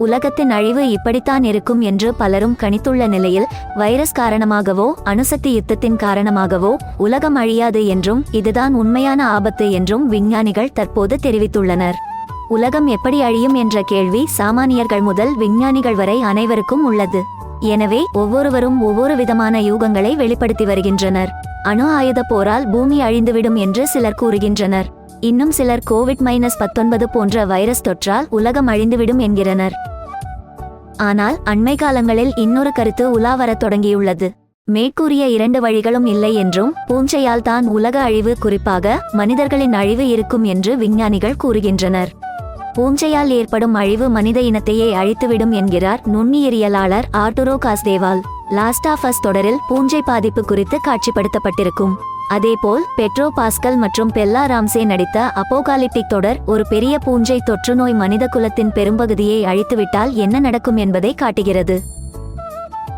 உலகத்தின் அழிவு இப்படித்தான் இருக்கும் என்று பலரும் கணித்துள்ள நிலையில் வைரஸ் காரணமாகவோ அணுசக்தி யுத்தத்தின் காரணமாகவோ உலகம் அழியாது என்றும் இதுதான் உண்மையான ஆபத்து என்றும் விஞ்ஞானிகள் தற்போது தெரிவித்துள்ளனர். உலகம் எப்படி அழியும் என்ற கேள்வி சாமானியர்கள் முதல் விஞ்ஞானிகள் வரை அனைவருக்கும் உள்ளது. எனவே ஒவ்வொருவரும் ஒவ்வொரு விதமான யூகங்களை வெளிப்படுத்தி வருகின்றனர். அணு ஆயுத போரால் பூமி அழிந்துவிடும் என்று சிலர் கூறுகின்றனர். இன்னும் சிலர் கோவிட் மைனஸ் பத்தொன்பது போன்ற வைரஸ் தொற்றால் உலகம் அழிந்துவிடும் என்கிறனர். ஆனால் அண்மை காலங்களில் இன்னொரு கருத்து உலா வரத் தொடங்கியுள்ளது. மேற்கூறிய இரண்டு வழிகளும் இல்லை என்றும் பூஞ்சையால் தான் உலக அழிவு குறிப்பாக மனிதர்களின் அழிவு இருக்கும் என்று விஞ்ஞானிகள் கூறுகின்றனர். பூஞ்சையால் ஏற்படும் அழிவு மனித இனத்தையே அழித்துவிடும் என்கிறார் நுண்ணியறியலாளர் Arturo Casadevall. Last of us தொடரில் பூஞ்சை பாதிப்பு குறித்து காட்சிப்படுத்தப்பட்டிருக்கும். அதேபோல் பெட்ரோ பாஸ்கல் மற்றும் பெல்லா ராம்சே நடித்த அப்போகாலிப்டிக் தொடர் ஒரு பெரிய பூஞ்சை தொற்றுநோய் மனித குலத்தின் பெரும்பகுதியை அழித்துவிட்டால் என்ன நடக்கும் என்பதை காட்டுகிறது.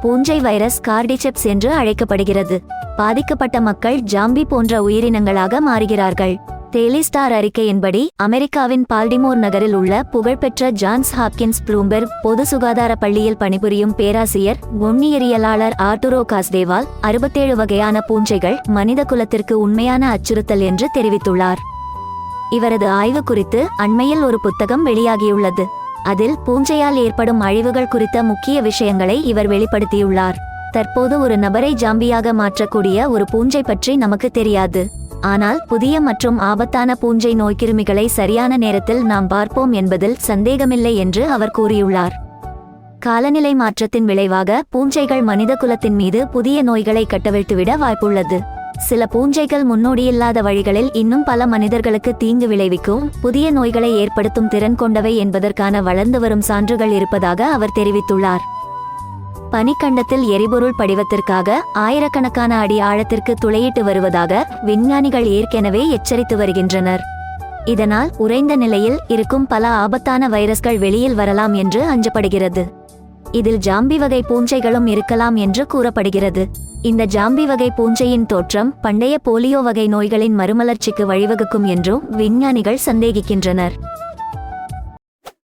பூஞ்சை வைரஸ் கார்டிசெப்ஸ் என்று அழைக்கப்படுகிறது. பாதிக்கப்பட்ட மக்கள் ஜாம்பி போன்ற உயிரினங்களாக மாறுகிறார்கள். டெய்லி ஸ்டார் அறிக்கையின்படி அமெரிக்காவின் பால்டிமோர் நகரில் உள்ள புகழ்பெற்ற ஜான்ஸ் ஹாப்கின்ஸ் ப்ளூம்பெர்க் பொது சுகாதார பள்ளியில் பணிபுரியும் பேராசிரியர் ஒன்னியறியலாளர் ஆர்டுரோ காஸ்தேவால் அறுபத்தேழு வகையான பூஞ்சைகள் மனித குலத்திற்கு உண்மையான அச்சுறுத்தல் என்று தெரிவித்துள்ளார். இவரது ஆய்வு குறித்து அண்மையில் ஒரு புத்தகம் வெளியாகியுள்ளது. அதில் பூஞ்சையால் ஏற்படும் அழிவுகள் குறித்த முக்கிய விஷயங்களை இவர் வெளிப்படுத்தியுள்ளார். தற்போது ஒரு நபரை ஜாம்பியாக மாற்றக்கூடிய ஒரு பூஞ்சை பற்றி நமக்கு தெரியாது. ஆனால் புதிய மற்றும் ஆபத்தான பூஞ்சை நோய்க்கிருமிகளை சரியான நேரத்தில் நாம் பார்ப்போம் என்பதில் சந்தேகமில்லை என்று அவர் கூறியுள்ளார். காலநிலை மாற்றத்தின் விளைவாக பூஞ்சைகள் மனித குலத்தின் மீது புதிய நோய்களை கட்டவிழ்த்துவிட வாய்ப்புள்ளது. சில பூஞ்சைகள் முன்னோடியில்லாத வழிகளில் இன்னும் பல மனிதர்களுக்கு தீங்கு விளைவிக்கும் புதிய நோய்களை ஏற்படுத்தும் திறன் கொண்டவை என்பதற்கான வளர்ந்து வரும் சான்றுகள் இருப்பதாக அவர் தெரிவித்துள்ளார். பனிக்கண்டத்தில் எரிபொருள் படிவத்திற்காக ஆயிரக்கணக்கான அடி ஆழத்திற்கு துளையிட்டு வருவதாக விஞ்ஞானிகள் ஏற்கனவே எச்சரித்து வருகின்றனர். இதனால் உறைந்த நிலையில் இருக்கும் பல ஆபத்தான வைரஸ்கள் வெளியில் வரலாம் என்று அஞ்சப்படுகிறது. இதில் ஜாம்பி வகை பூஞ்சைகளும் இருக்கலாம் என்று கூறப்படுகிறது. இந்த ஜாம்பி வகை பூஞ்சையின் தோற்றம் பண்டைய போலியோ வகை நோய்களின் மறுமலர்ச்சிக்கு வழிவகுக்கும் என்றும் விஞ்ஞானிகள் சந்தேகிக்கின்றனர்.